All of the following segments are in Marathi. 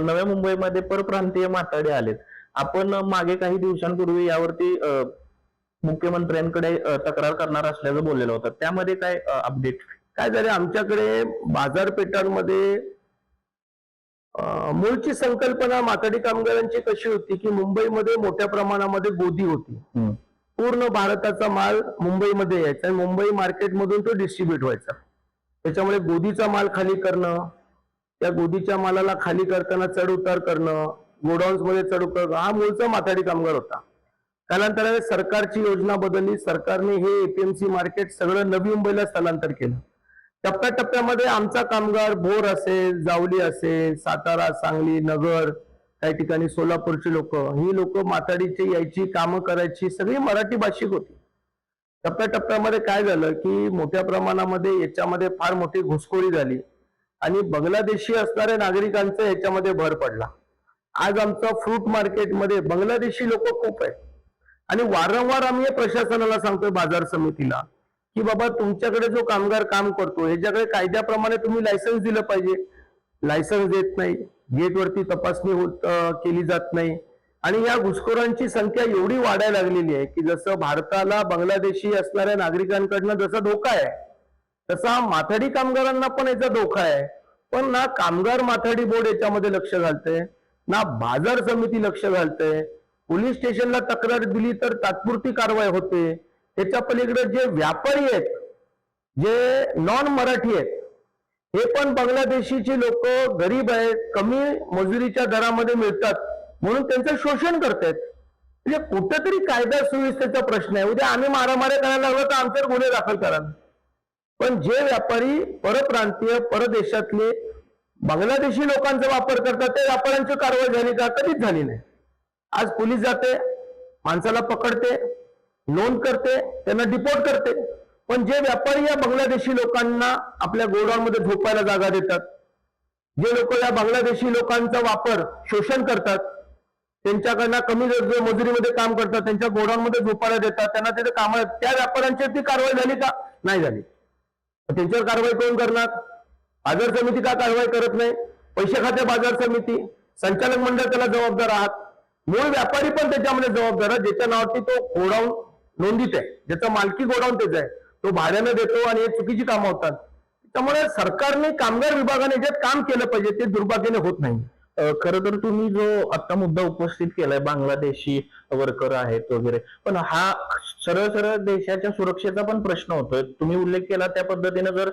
नव्या मुंबईमध्ये परप्रांतीय माताडे आलेत. आपण मागे काही दिवसांपूर्वी यावरती मुख्यमंत्र्यांकडे तक्रार करणार असल्याचं बोललेलं होतं. त्यामध्ये काय अपडेट काय झालं? आमच्याकडे बाजारपेठांमध्ये मूळची संकल्पना माथाडी कामगारांची कशी होती की मुंबईमध्ये मोठ्या प्रमाणामध्ये गोदी होती. पूर्ण भारताचा माल मुंबईमध्ये यायचा आणि मुंबई मार्केटमधून तो डिस्ट्रीब्युट व्हायचा. त्याच्यामुळे गोदीचा माल खाली करणं त्या गोदीच्या मालाला खाली करताना चढ उतार करणं गोडाऊन्समध्ये चढ उतार हा मूळचा माथाडी कामगार होता. कालांतराने सरकारची योजना बदलली सरकारने हे एपीएमसी मार्केट सगळं नवी मुंबईला स्थलांतर केलं. टप्प्याटप्प्यामध्ये आमचा कामगार भोर असेल जावली असेल सातारा सांगली नगर काही ठिकाणी सोलापूरची लोक ही लोक माथाडीची यायची कामं करायची सगळी मराठी भाषिक होती. टप्प्याटप्प्यामध्ये काय झालं की मोठ्या प्रमाणामध्ये याच्यामध्ये फार मोठी घुसखोरी झाली. आणि बांगलादेशी असणाऱ्या नागरिकांचा याच्यामध्ये भर पडला. आज आमचं फ्रूट मार्केटमध्ये बांगलादेशी लोक खूप आहे आणि वारंवार आम्ही हे प्रशासनाला सांगतोय बाजार समितीला की बाबा तुमच्याकडे जो कामगार काम करतो ह्याच्याकडे कायद्याप्रमाणे तुम्ही लायसन्स दिलं पाहिजे. लायसन्स देत नाही गेटवरती तपासणी होत केली जात नाही. आणि या घुसखोरांची संख्या एवढी वाढायला लागलेली आहे की जसं भारताला बांगलादेशी असणाऱ्या नागरिकांकडनं जसा धोका आहे तसा माथाडी कामगारांना पण याचा धोका आहे. पण ना कामगार माथाडी बोर्ड याच्यामध्ये लक्ष घालते ना बाजार समिती लक्ष घालते पोलीस स्टेशनला तक्रार दिली तर तात्पुरती कारवाई होते. त्याच्या पलीकडे जे व्यापारी आहेत जे नॉन मराठी आहेत हे पण बांगलादेशीचे लोक गरीब आहेत कमी मजुरीच्या दरामध्ये मिळतात म्हणून त्यांचं शोषण करतायत. म्हणजे कुठेतरी कायदा सुव्यवस्थेचा प्रश्न आहे. उद्या आम्ही मारामारी करायला लागलो तर आमच्यावर गुन्हे दाखल करा. पण जे व्यापारी परप्रांतीय परदेशातले बांगलादेशी लोकांचा वापर करतात त्या व्यापाऱ्यांची कारवाई झाली का? कधीच झाली नाही. आज पोलीस जाते माणसाला पकडते नोंद करते त्यांना डिपोर्ट करते. पण जे व्यापारी या बांगलादेशी लोकांना आपल्या गोडाऊन मध्ये झोपायला जागा देतात जे लोक या बांगलादेशी लोकांचा वापर शोषण करतात त्यांच्याकडनं कमी दर्जे मजुरीमध्ये काम करतात त्यांच्या गोडाऊन मध्ये झोपायला देतात त्यांना तिथे काम त्या व्यापाऱ्यांची ती कारवाई झाली का? नाही झाली. त्यांच्यावर कारवाई कोण करणार? बाजार समिती का कारवाई करत नाही? पैसे खाते बाजार समिती? संचालक मंडळ त्याला जबाबदार आहात? मूळ व्यापारी पण त्याच्यामध्ये जबाबदार आहे ज्याच्या नावावरती तो गोडाऊन नोंदीत आहे. ज्याचा मालकी गोडाऊन त्याचा आहे. तो भाड्यानं देतो आणि हे चुकीची कामं होतात. त्यामुळे सरकारने कामगार विभागाने याच्यात काम केलं पाहिजे ते दुर्भाग्याने होत नाही. खरं तर तुम्ही जो आता मुद्दा उपस्थित केलाय बांगलादेशी वर्कर आहेत वगैरे पण हा सरळ सरळ देशाच्या सुरक्षेचा पण प्रश्न होतोय. तुम्ही उल्लेख केला त्या पद्धतीने जर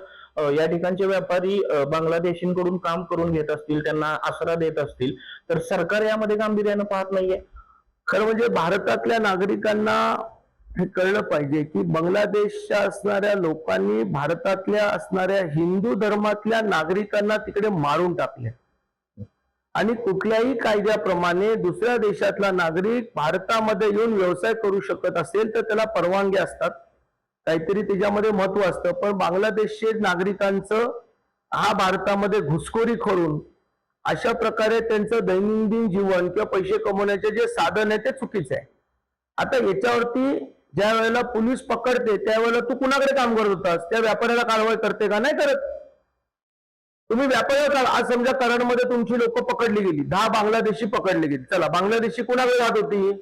या ठिकाणचे व्यापारी बांगलादेशींकडून काम करून घेत असतील त्यांना आसरा देत असतील तर सरकार यामध्ये गांभीर्यानं पाहत नाहीये. खरं म्हणजे भारतातल्या नागरिकांना हे कळलं पाहिजे की बांगलादेशच्या असणाऱ्या लोकांनी भारतातल्या असणाऱ्या हिंदू धर्मातल्या नागरिकांना तिकडे मारून टाकले आणि कुठल्याही कायद्याप्रमाणे दुसऱ्या देशातला नागरिक भारतामध्ये येऊन व्यवसाय करू शकत असेल तर त्याला परवानगी असतात. काहीतरी त्याच्यामध्ये महत्त्व असतं. पण बांगलादेशचे नागरिकांचं हा भारतामध्ये घुसखोरी करून अशा प्रकारे त्यांचं दैनंदिन जीवन किंवा पैसे कमवण्याचे जे साधन आहे ते चुकीचं आहे. आता याच्यावरती ज्या वेळेला पोलीस पकडते त्यावेळेला तू कुणाकडे काम करत होतास? त्या व्यापाऱ्याला कारवाई करते का? नाही करत. तुम्ही व्यापारी का- आज समजा कराडमध्ये तुमची लोक पकडली गेली. दहा बांगलादेशी पकडली गेली. चला बांगलादेशी कुणाकडे जात होती?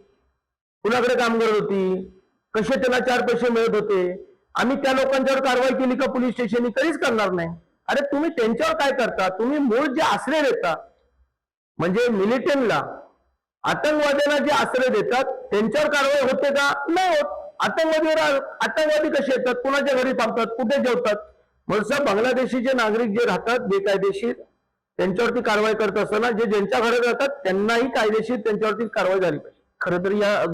कुणाकडे काम करत होती? कसे त्यांना चार पैसे मिळत होते? आम्ही त्या लोकांच्यावर कारवाई केली का पोलीस स्टेशननी? कधीच करणार नाही. अरे तुम्ही त्यांच्यावर काय करता? तुम्ही मूळ जे आश्रय देता म्हणजे मिलिटंटला आतंकवाद्यांना जे आश्रय देतात त्यांच्यावर कारवाई होते का? नाही होत. आतंकवादी आतंकवादी कसे येतात? कुणाच्या घरी थांबतात? कुठे जेवतात? म्हणून बांगलादेशीचे नागरिक जे राहतात बेकायदेशीर त्यांच्यावरती कारवाई करत असताना जे ज्यांच्या घरात राहतात त्यांनाही कायदेशीर त्यांच्यावरती कारवाई झाली पाहिजे. खरं तर या